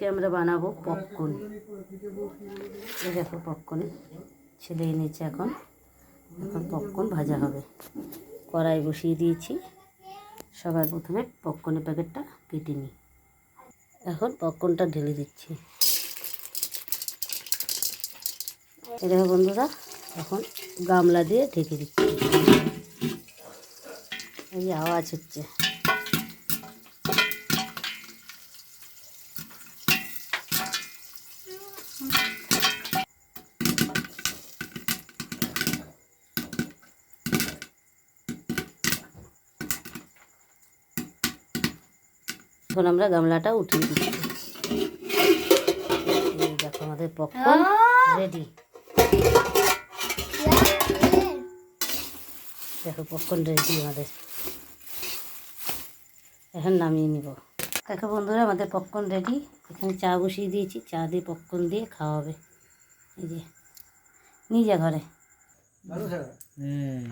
আজকে আমরা বানাবো পপকর্ন এই দেখো পপকর্ন ছেলে এনেছে এখন। এখন পপকর্ন ভাজা হবে। কড়াই বসিয়ে দিয়েছি। সবার প্রথমে পপকর্নের প্যাকেটটা কেটে নিই। এখন পপকর্নটা ঢেলে দিচ্ছি। দেখো বন্ধুরা, এখন গামলা দিয়ে ঢেকে দিচ্ছি। এই আওয়াজ হচ্ছে। এখন আমরা গামলাটা উঠিয়ে দিচ্ছি। দেখো আমাদের পপকর্ন রেডি। দেখো পপকর্ন রেডি আমাদের। এখন নামিয়ে নিব। দেখো বন্ধুরা আমাদের পপকর্ন রেডি এখানে চা বসিয়ে দিয়েছি। চা দিয়ে পপকর্ন দিয়ে খাওয়া হবে। এই যে নিয়ে যা ঘরে। হুম